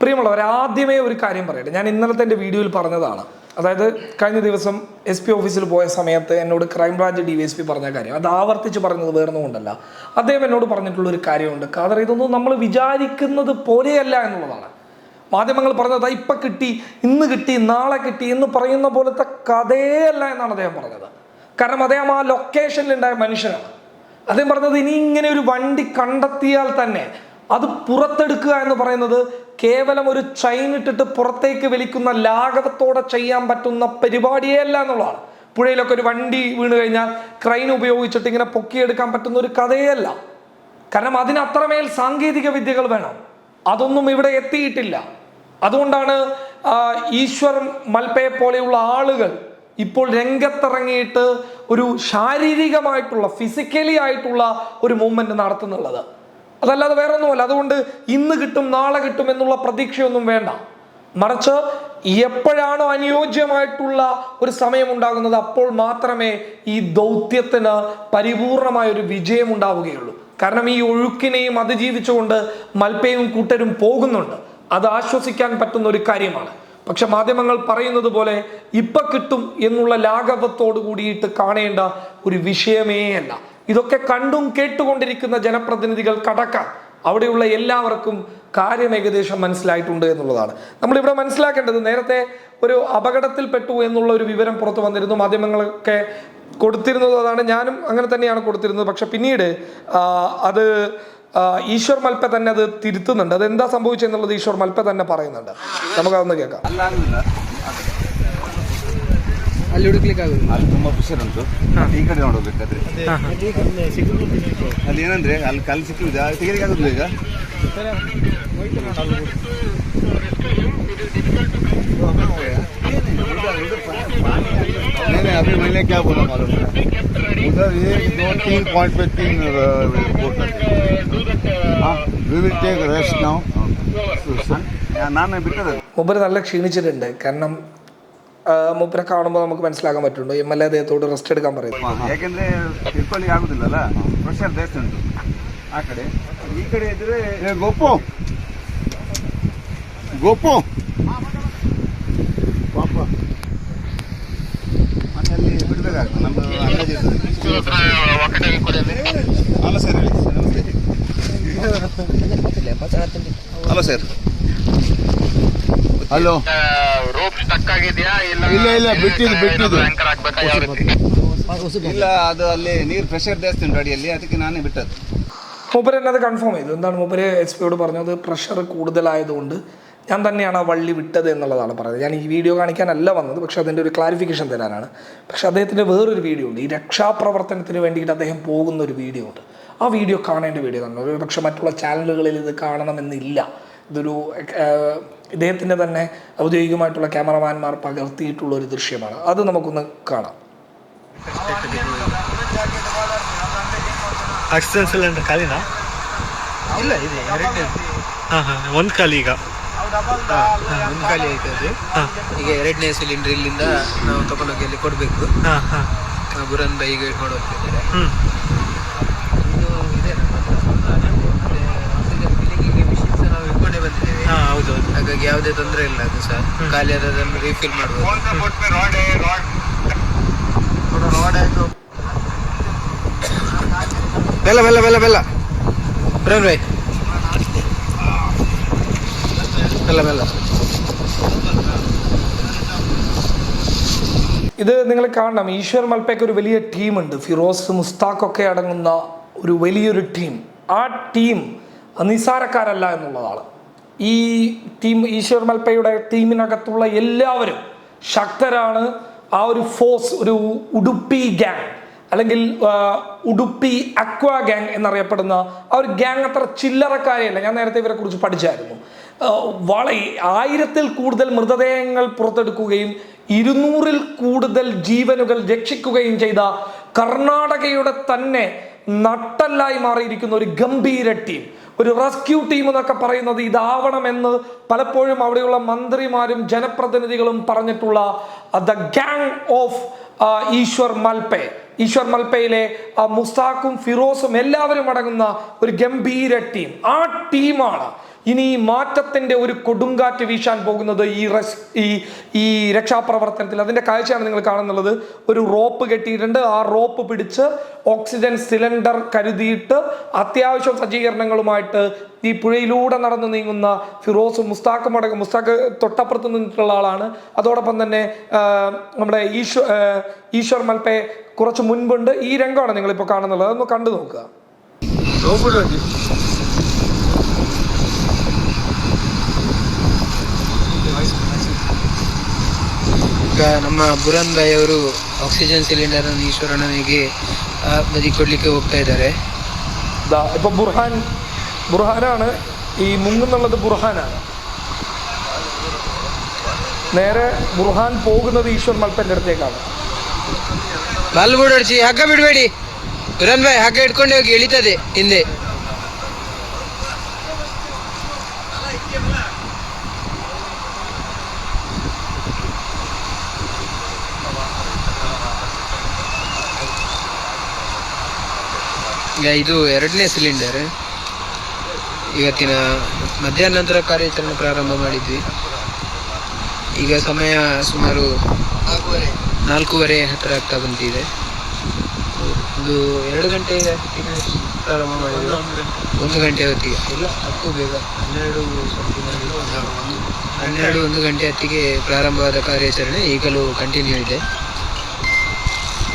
പ്രിയമുള്ളവർ ആദ്യമേ ഒരു കാര്യം പറയട്ടെ. ഞാൻ ഇന്നലത്തെ എന്റെ വീഡിയോയിൽ പറഞ്ഞതാണ്. അതായത് കഴിഞ്ഞ ദിവസം എസ് പി ഓഫീസിൽ പോയ സമയത്ത് എന്നോട് crime branch D V S P പറഞ്ഞ കാര്യം. അത് ആവർത്തിച്ച് പറഞ്ഞത് വേറൊന്നുകൊണ്ടല്ല അദ്ദേഹം എന്നോട് പറഞ്ഞിട്ടുള്ള ഒരു കാര്യമുണ്ട്. കാരണം ഇതൊന്നും നമ്മൾ വിചാരിക്കുന്നത് പോലെയല്ല എന്നുള്ളതാണ്. മാധ്യമങ്ങൾ പറഞ്ഞത് ഇപ്പം കിട്ടി ഇന്ന് കിട്ടി നാളെ കിട്ടി എന്ന് പറയുന്ന പോലത്തെ കഥയല്ല എന്നാണ് അദ്ദേഹം പറഞ്ഞത്. കാരണം അദ്ദേഹം ആ ലൊക്കേഷനിലുണ്ടായ മനുഷ്യനാണ്. അദ്ദേഹം പറഞ്ഞത് ഇനി ഇങ്ങനെ ഒരു വണ്ടി കണ്ടെത്തിയാൽ തന്നെ അത് പുറത്തെടുക്കുക എന്ന് പറയുന്നത് കേവലം ഒരു ചൈൻ ഇട്ടിട്ട് പുറത്തേക്ക് വലിക്കുന്ന ലാഘവത്തോടെ ചെയ്യാൻ പറ്റുന്ന പരിപാടിയേ അല്ല എന്നുള്ളതാണ്. പുഴയിലൊക്കെ ഒരു വണ്ടി വീണ് കഴിഞ്ഞാൽ ക്രൈൻ ഉപയോഗിച്ചിട്ട് ഇങ്ങനെ പൊക്കിയെടുക്കാൻ പറ്റുന്ന ഒരു കഥയല്ല. കാരണം അതിനത്രമേൽ സാങ്കേതിക വിദ്യകൾ വേണം. അതൊന്നും ഇവിടെ എത്തിയിട്ടില്ല. അതുകൊണ്ടാണ് ഈശ്വർ മൽപ്പയെ പോലെയുള്ള ആളുകൾ ഇപ്പോൾ രംഗത്തിറങ്ങിയിട്ട് ഒരു ശാരീരികമായിട്ടുള്ള ഫിസിക്കലി ആയിട്ടുള്ള ഒരു മൂവ്മെന്റ് നടത്തുന്നുള്ളത്. അതല്ലാതെ വേറെ ഒന്നുമല്ല അതുകൊണ്ട് ഇന്ന് കിട്ടും നാളെ കിട്ടും എന്നുള്ള പ്രതീക്ഷയൊന്നും വേണ്ട. മറിച്ച് എപ്പോഴാണോ അനുയോജ്യമായിട്ടുള്ള ഒരു സമയം ഉണ്ടാകുന്നത് അപ്പോൾ മാത്രമേ ഈ ദൗത്യത്തിന് പരിപൂർണമായ ഒരു വിജയം ഉണ്ടാവുകയുള്ളൂ. കാരണം ഈ ഒഴുക്കിനെയും അതിജീവിച്ചുകൊണ്ട് മൽപ്പയും കൂട്ടരും പോകുന്നുണ്ട്. അത് ആശ്വസിക്കാൻ പറ്റുന്ന ഒരു കാര്യമാണ്. പക്ഷെ മാധ്യമങ്ങൾ പറയുന്നത് പോലെ ഇപ്പൊ കിട്ടും എന്നുള്ള ലാഘവത്തോട് കൂടിയിട്ട് കാണേണ്ട ഒരു വിഷയമേ അല്ല. ഇതൊക്കെ കണ്ടും കേട്ടുകൊണ്ടിരിക്കുന്ന ജനപ്രതിനിധികൾ കടക്ക അവിടെയുള്ള എല്ലാവർക്കും കാര്യം ഏകദേശം മനസ്സിലായിട്ടുണ്ട് എന്നുള്ളതാണ്. നമ്മളിവിടെ മനസ്സിലാക്കേണ്ടത് നേരത്തെ ഒരു അപകടത്തിൽപ്പെട്ടു എന്നുള്ള ഒരു വിവരം പുറത്തു വന്നിരുന്നു മാധ്യമങ്ങളൊക്കെ കൊടുത്തിരുന്നത് അതാണ് ഞാനും അങ്ങനെ തന്നെയാണ് കൊടുത്തിരുന്നത്. പക്ഷെ പിന്നീട് അത് ഈശ്വർ മൽപ്പ തന്നെ അത് തിരുത്തുന്നുണ്ട്. അത് എന്താ സംഭവിച്ചെന്നുള്ളത് ഈശ്വർ മൽപ്പ തന്നെ പറയുന്നുണ്ട്. നമുക്കതൊന്ന് കേൾക്കാം. ಅಲ್ಲ ಆಗಲಿಲ್ಲ ಅಲ್ಲಿ ಹುಡುಕ್ಲಿಕ್ಕೆ ಆಗುದಿಲ್ಲ ಅಲ್ಲಿ ತುಂಬಾ ಪ್ರೆಷರ್ ಉಂಟು ಈ ಕಡೆ ನೋಡಬೇಕಾದ್ರೆ ಅಲ್ಲಿ ಏನಂದ್ರೆ ಅಲ್ಲಿ ಕಲ್ಲು ಸಿಕ್ಕಿದೆ ತೆಗಿಲಿಕ್ಕೆ ಆಗುದಿಲ್ಲ ಈಗ नहीं नहीं अभी मैंने क्या बोला मालूम है उधर एक दो तीन पॉइंट पे तीन boat we will take rest now ನಾನು ಬಿಟ್ಟದ್ದು മൂപ്പര് നല്ല ക്ഷീണിച്ചിട്ടുണ്ട് കാരണം ആ, മൂപ്പരെ കാണുമ്പോൾ നമുക്ക് മനസ്സിലാക്കാൻ പറ്റുന്നുണ്ട് എം എൽ എ അദ്ദേഹത്തോട് റെസ്റ്റ് എടുക്കാൻ പറയുന്നു ಯಾಕೆಂದ್ರೆ ತಿಳ್ಕೊಳ್ಳಿ ಆಗುದಿಲ್ಲಲ್ಲ ಪ್ರೆಷರ್ ಜಾಸ್ತಿ ಉಂಟು ಆ ಕಡೆ ಈ ಕಡೆ ಇದ್ರೆ ಗೋಪು ಗೋಪು ಪಾಪ ಮತ್ತೆ ಅಲ್ಲಿ ಬಿಡ್ಬೇಕಾಗ್ತದೆ ನಮ್ಮ ಅಂದಾಜು ಇರ್ತದೆ. ಹಲೋ ಸರ್ ಹೇಳಿ ನಮಸ್ತೆ hello sir hello rope stuck ಆಗಿದೆಯಾ ಇಲ್ಲ ಇಲ್ಲ, ಇಲ್ಲ, ಬಿಟ್ಟಿದ್ದು, ಬಿಟ್ಟಿದ್ದು. ಆಂಕರ್ ಹಾಕ್ಬೇಕಾ ಯಾವ ರೀತಿ ಇಲ್ಲ ಅದು ಅಲ್ಲಿ ನೀರು ಪ್ರೆಷರ್ ಜಾಸ್ತಿ ಉಂಟು ಅಡಿಯಲ್ಲಿ ಅದಕ್ಕೆ ನಾನೇ ಬಿಟ್ಟದ್ದು മൂപ്പര് എന്നെ അത് കൺഫേം ചെയ്തു എന്താണ് മൂപ്പര് എസ് പിയോട് പറഞ്ഞത് പ്രഷർ കൂടുതലായതുകൊണ്ട് ഞാൻ തന്നെയാണ് ആ വള്ളി വിട്ടത് എന്നുള്ളതാണ് പറയുന്നത് ഞാൻ ഈ വീഡിയോ കാണിക്കാനല്ല വന്നത് പക്ഷെ അതിൻ്റെ ഒരു ക്ലാരിഫിക്കേഷൻ തരാനാണ് പക്ഷെ അദ്ദേഹത്തിൻ്റെ വേറൊരു വീഡിയോ ഉണ്ട് ഈ രക്ഷാപ്രവർത്തനത്തിന് വേണ്ടിയിട്ട് അദ്ദേഹം പോകുന്ന ഒരു വീഡിയോ ഉണ്ട് ആ വീഡിയോ കാണേണ്ട വീഡിയോ തന്നെ ഒരു പക്ഷെ മറ്റുള്ള ചാനലുകളിൽ ഇത് കാണണമെന്നില്ല ഇതൊരു ഏഹ്, ഇദ്ദേഹത്തിൻ്റെ തന്നെ ഔദ്യോഗികമായിട്ടുള്ള ക്യാമറമാൻമാർ പകർത്തിയിട്ടുള്ള ഒരു ദൃശ്യമാണ് അത് നമുക്കൊന്ന് കാണാം ಆಕ್ಸಿಜನ್ ಸಿಲಿಂಡರ್ ಖಾಲಿನಾ ಇಲ್ಲ ಇದೆ ಎರಡನೇ ಹಾಂ ಹಾಂ ಒಂದು ಖಾಲಿ ಈಗ ಒಂದು ಖಾಲಿ ಆಯ್ತು ಅದು ಹಾಂ ಈಗ ಎರಡನೇ ಸಿಲಿಂಡರ್ ಇಲ್ಲಿಂದ ನಾವು ತಗೊಂಡೋಗಿ ಅಲ್ಲಿ ಕೊಡಬೇಕು ಹಾಂ ಹಾಂ ಬುರನ್ ಬೈಗೆ ನೋಡೋಗ್ತಿದ್ದಾರೆ ಹ್ಞೂ ಬಂದಿದ್ದೇವೆ ಹಾಂ ಹೌದು ಹೌದು ಹಾಗಾಗಿ ಯಾವುದೇ ತೊಂದರೆ ಇಲ್ಲ ಅದು ಸಹ ಖಾಲಿ ಆದದನ್ನು ರೀಫಿಲ್ ಮಾಡ್ಬೋದು ಬೆಲ್ಲ ಬೆಲ್ಲ ಬೆಲ್ಲ ಬೆಲ್ಲ ಪ್ರೇಮ್ ಭಾಯ್ ಬೆಲ್ಲ ಬೆಲ್ಲ ഇത് നിങ്ങൾ കാണണം ഈശ്വർ മൽപ്പയ്ക്ക് ഒരു വലിയ ടീമുണ്ട് ഫിറോസ് മുസ്താഖൊക്കെ അടങ്ങുന്ന ഒരു വലിയൊരു ടീം ആ ടീം നിസാരക്കാരല്ല എന്നുള്ളതാണ് ഈ ടീം ഈശ്വർ മൽപ്പയുടെ ടീമിനകത്തുള്ള എല്ലാവരും ശക്തരാണ്. ആ ഒരു ഫോഴ്സ് ഒരു ഉടുപ്പി ഗ്യാങ് അല്ലെങ്കിൽ ഉടുപ്പി അക്വ ഗ്യാങ് എന്നറിയപ്പെടുന്ന ആ ഒരു ഗ്യാങ് അത്ര ചില്ലറക്കാരെയല്ല. ഞാൻ നേരത്തെ ഇവരെ കുറിച്ച് പഠിച്ചായിരുന്നു. വള ആയിരത്തിൽ കൂടുതൽ മൃതദേഹങ്ങൾ പുറത്തെടുക്കുകയും ഇരുന്നൂറിൽ കൂടുതൽ ജീവനുകൾ രക്ഷിക്കുകയും ചെയ്ത കർണാടകയുടെ തന്നെ നട്ടല്ലായി മാറിയിരിക്കുന്ന ഒരു ഗംഭീര ടീം. ഒരു റെസ്ക്യൂ ടീം എന്നൊക്കെ പറയുന്നത് ഇതാവണമെന്ന് പലപ്പോഴും അവിടെയുള്ള മന്ത്രിമാരും ജനപ്രതിനിധികളും പറഞ്ഞിട്ടുള്ള the gang of Eshwar Malpe. Eshwar മൽപ്പയിലെ മുസ്താക്കും മുസ്താഖും ഫിറോസും എല്ലാവരും അടങ്ങുന്ന ഒരു ഗംഭീര ടീം. ആ ടീമാണ് ഇനി ഈ മാറ്റത്തിന്റെ ഒരു കൊടുങ്കാറ്റ് വീശാൻ പോകുന്നത് ഈ റെസ് ഈ ഈ രക്ഷാപ്രവർത്തനത്തിൽ അതിന്റെ കാഴ്ചയാണ് നിങ്ങൾ കാണുന്നുള്ളത്. ഒരു റോപ്പ് കെട്ടിയിട്ടുണ്ട്. ആ റോപ്പ് പിടിച്ച് ഓക്സിജൻ സിലിണ്ടർ കരുതിയിട്ട് അത്യാവശ്യം സജ്ജീകരണങ്ങളുമായിട്ട് ഈ പുഴയിലൂടെ നടന്നു നീങ്ങുന്ന ഫിറോസ് മുസ്താഖ് അടക്കം മുസ്താഖ് തൊട്ടപ്പുറത്ത് നിന്നിട്ടുള്ള ആളാണ്. അതോടൊപ്പം തന്നെ നമ്മുടെ ഈശ്വർ ഈശ്വർ മൽപ്പെ കുറച്ച് മുൻപുണ്ട്. ഈ രംഗമാണ് നിങ്ങളിപ്പോൾ കാണുന്നുള്ളത്. അതൊന്ന് കണ്ടു നോക്കുക. ಈಗ ನಮ್ಮ ಬುರಾನ್ ಭಾಯ್ ಅವರು ಆಕ್ಸಿಜನ್ ಸಿಲಿಂಡರ್ ಅನ್ನು ಈಶ್ವರಣ್ಣನಿಗೆ ಆ, ಬದಿ ಕೊಡ್ಲಿಕ್ಕೆ ಹೋಗ್ತಾ ಇದ್ದಾರೆ ദാ ഇപ്പൊ ബുർഹാൻ ബുർഹാനാണ് ഈ മുങ്ങുന്നുള്ളത് ബുർഹാനാണ് നേരെ ബുർഹാൻ പോകുന്നത് ഈശ്വർ മൽപ്പന്റെ അടുത്തേക്കാണ് ಬಾಲ್ ಓಡಿಸಿ ಹಗ್ಗ ಬಿಡಬೇಡಿ ಬುರಾನ್ ಭಾಯ್ ಹಗ್ಗ ಹಿಡ್ಕೊಂಡು ಹೋಗಿ ಇಳಿತದೆ ಹಿಂದೆ ಇದು ಎರಡನೇ ಸಿಲಿಂಡರ್ ಇವತ್ತಿನ ಮಧ್ಯಾಹ್ನ ನಂತರ ಕಾರ್ಯಾಚರಣೆ ಪ್ರಾರಂಭ ಮಾಡಿದ್ವಿ. ಈಗ ಸಮಯ ಸುಮಾರು ನಾಲ್ಕೂವರೆ ಹತ್ತಿರ ಆಗ್ತಾ ಬಂದಿದೆ. ಒಂದು ಎರಡು ಗಂಟೆ ಪ್ರಾರಂಭ ಮಾಡಿದ್ವಿ. ಒಂದು ಗಂಟೆ ಹೊತ್ತಿಗೆ. ಇಲ್ಲ ಹತ್ತು ಬೇಗ. ಹನ್ನೆರಡು. ಹನ್ನೆರಡು, ಒಂದು ಗಂಟೆ ಹೊತ್ತಿಗೆ ಪ್ರಾರಂಭವಾದ ಕಾರ್ಯಾಚರಣೆ ಈಗಲೂ ಕಂಟಿನ್ಯೂ ಇದೆ.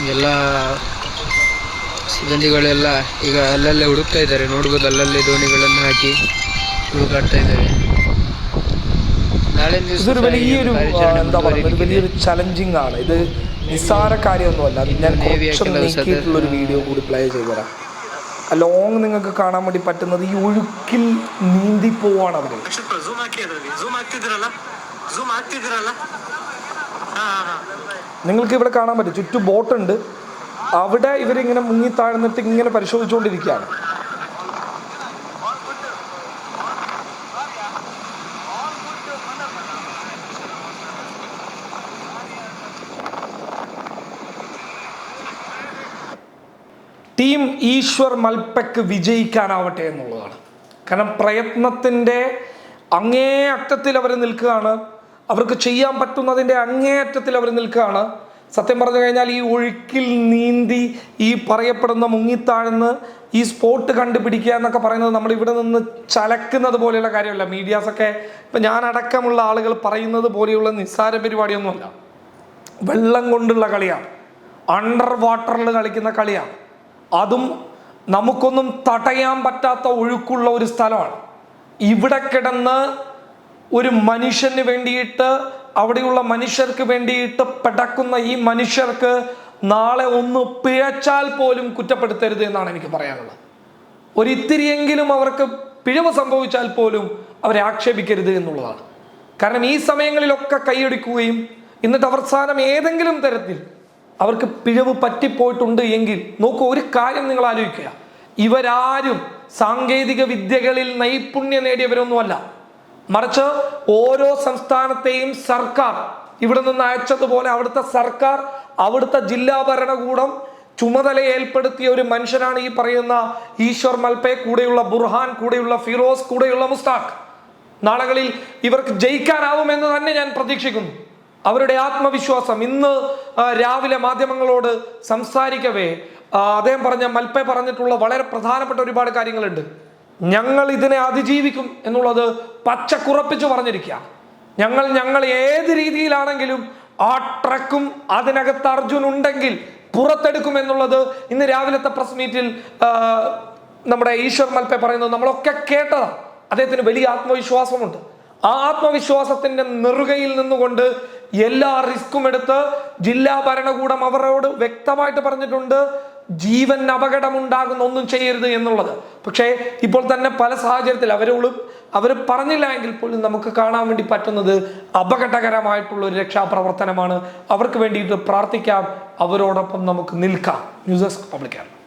ಎಲ್ಲ ಸಿಬ್ಬಂದಿಗಳೆಲ್ಲ ಈಗ ಅಲ್ಲಲ್ಲೇ ಹುಡುಕ್ತಾ ಇದ್ದಾರೆ ನೋಡ್ಬೋದು ಅಲ್ಲಲ್ಲೇ ದೋಣಿಗಳನ್ನು ಹಾಕಿ ಹುಡುಕಾಡ್ತಾ ಇದ್ದಾರೆ നാളെ ദിവസം ഇതൊരു വലിയൊരു ആ, എന്താ പറയുക ഒരു വലിയൊരു ചലഞ്ചിങ് ആണ് ഇത് നിസ്സാര കാര്യമൊന്നുമല്ല അത് ഞാൻ നേവി കുറച്ച് ആയിട്ടുള്ള അവസരത്തിൽ- നീക്കിയിട്ടുള്ള ഒരു വീഡിയോ കൂടി പ്ലേ ചെയ്ത് തരാം ആ ലോങ് നിങ്ങൾക്ക് കാണാൻ വേണ്ടി പറ്റുന്നത് ഈ ഒഴുക്കിൽ നീന്തി പോവാണ് അവര് ಝೂಮ್ ಹಾಕಿ ಅದರಲ್ಲಿ ಝೂಮ್ ಆಗ್ತಿದ್ದೀರಲ್ಲ ಝೂಮ್ ಆಗ್ತಿದ್ದೀರಲ್ಲ ಹಾ ಹಾ നിങ്ങൾക്ക് ഇവിടെ കാണാൻ പറ്റും ചുറ്റും ബോട്ടുണ്ട് അവിടെ ഇവരിങ്ങനെ മുങ്ങി താഴ്ന്നിട്ട് ഇങ്ങനെ പരിശോധിച്ചുകൊണ്ടിരിക്കുകയാണ്. ടീം ഈശ്വർ മൽപ്പയ്ക്ക് വിജയിക്കാനാവട്ടെ എന്നുള്ളതാണ്. കാരണം പ്രയത്നത്തിന്റെ അങ്ങേ അറ്റത്തിൽ അവർ നിൽക്കുകയാണ്. അവർക്ക് ചെയ്യാൻ പറ്റുന്നതിന്റെ അങ്ങേയറ്റത്തിൽ അവർ നിൽക്കുകയാണ്. സത്യം പറഞ്ഞു കഴിഞ്ഞാൽ ഈ ഒഴുക്കിൽ നീന്തി ഈ പറയപ്പെടുന്ന മുങ്ങിത്താഴ്ന്ന് ഈ സ്പോട്ട് കണ്ടുപിടിക്കുക എന്നൊക്കെ പറയുന്നത് നമ്മൾ ഇവിടെ നിന്ന് ചലക്കുന്നത് പോലെയുള്ള കാര്യമല്ല. മീഡിയാസൊക്കെ ഇപ്പം ഞാൻ അടക്കമുള്ള ആളുകൾ പറയുന്നത് പോലെയുള്ള നിസ്സാര പരിപാടിയൊന്നുമല്ല. വെള്ളം കൊണ്ടുള്ള കളിയാണ്. അണ്ടർ വാട്ടറിൽ കളിക്കുന്ന കളിയാണ്. അതും നമുക്കൊന്നും തടയാൻ പറ്റാത്ത ഒഴുക്കുള്ള ഒരു സ്ഥലമാണ്. ഇവിടെ കിടന്ന് ഒരു മനുഷ്യന് വേണ്ടിയിട്ട് അവിടെയുള്ള മനുഷ്യർക്ക് വേണ്ടിയിട്ട് പിടക്കുന്ന ഈ മനുഷ്യർക്ക് നാളെ ഒന്ന് പിഴച്ചാൽ പോലും കുറ്റപ്പെടുത്തരുത് എന്നാണ് എനിക്ക് പറയാനുള്ളത്. ഒരിത്തിരിയെങ്കിലും അവർക്ക് പിഴവ് സംഭവിച്ചാൽ പോലും അവരെ ആക്ഷേപിക്കരുത് എന്നുള്ളതാണ്. കാരണം ഈ സമയങ്ങളിലൊക്കെ കൈയടിക്കുകയും എന്നിട്ട് അവസാനം ഏതെങ്കിലും തരത്തിൽ അവർക്ക് പിഴവ് പറ്റിപ്പോയിട്ടുണ്ട് എങ്കിൽ നോക്കൂ ഒരു കാര്യം നിങ്ങൾ ആലോചിക്കുക. ഇവരാരും സാങ്കേതിക വിദ്യകളിൽ നൈപുണ്യം നേടിയവരൊന്നുമല്ല. മറിച്ച് ഓരോ സംസ്ഥാനത്തെയും സർക്കാർ ഇവിടെ നിന്ന് അയച്ചതുപോലെ അവിടുത്തെ സർക്കാർ അവിടുത്തെ ജില്ലാ ഭരണകൂടം ചുമതല ഏൽപ്പെടുത്തിയ ഒരു മനുഷ്യനാണ് ഈ പറയുന്ന ഈശ്വർ മൽപെ കൂടെയുള്ള ബുർഹാൻ കൂടെയുള്ള ഫിറോസ് കൂടെയുള്ള മുസ്താഖ്. നാളുകളിൽ ഇവർക്ക് ജയിക്കാനാവുമെന്ന് തന്നെ ഞാൻ പ്രതീക്ഷിക്കുന്നു. അവരുടെ ആത്മവിശ്വാസം ഇന്ന് രാവിലെ മാധ്യമങ്ങളോട് സംസാരിക്കവേ അദ്ദേഹം പറഞ്ഞ മൽപ്പെ പറഞ്ഞിട്ടുള്ള വളരെ പ്രധാനപ്പെട്ട ഒരുപാട് കാര്യങ്ങളുണ്ട്. ഞങ്ങൾ ഇതിനെ അതിജീവിക്കും എന്നുള്ളത് പച്ചക്കുറപ്പിച്ച് പറഞ്ഞിരിക്കുക. ഞങ്ങൾ ഞങ്ങൾ ഏത് രീതിയിലാണെങ്കിലും ആ ട്രക്കും അതിനകത്ത് അർജുൻ ഉണ്ടെങ്കിൽ പുറത്തെടുക്കും എന്നുള്ളത് ഇന്ന് രാവിലത്തെ പ്രസ് മീറ്റിൽ നമ്മുടെ ഈശ്വർ മൽപ്പെ പറയുന്നത് നമ്മളൊക്കെ കേട്ടതാണ് അദ്ദേഹത്തിന് വലിയ ആത്മവിശ്വാസമുണ്ട്. ആ ആത്മവിശ്വാസത്തിന്റെ നെറുകയിൽ നിന്നുകൊണ്ട് എല്ലാ റിസ്ക്കും എടുത്ത് ജില്ലാ ഭരണകൂടം അവരോട് വ്യക്തമായിട്ട് പറഞ്ഞിട്ടുണ്ട്. ജീവൻ അപകടമുണ്ടാകുന്ന ഒന്നും ചെയ്യരുത് എന്നുള്ളത്. പക്ഷേ ഇപ്പോൾ തന്നെ പല സാഹചര്യത്തിൽ അവരോളും അവർ പറഞ്ഞില്ല എങ്കിൽ പോലും നമുക്ക് കാണാൻ വേണ്ടി പറ്റുന്നത് അപകടകരമായിട്ടുള്ള ഒരു രക്ഷാപ്രവർത്തനമാണ്. അവർക്ക് വേണ്ടിയിട്ട് പ്രാർത്ഥിക്കാം. അവരോടൊപ്പം നമുക്ക് നിൽക്കാം. News desk പബ്ലിക്കാണ്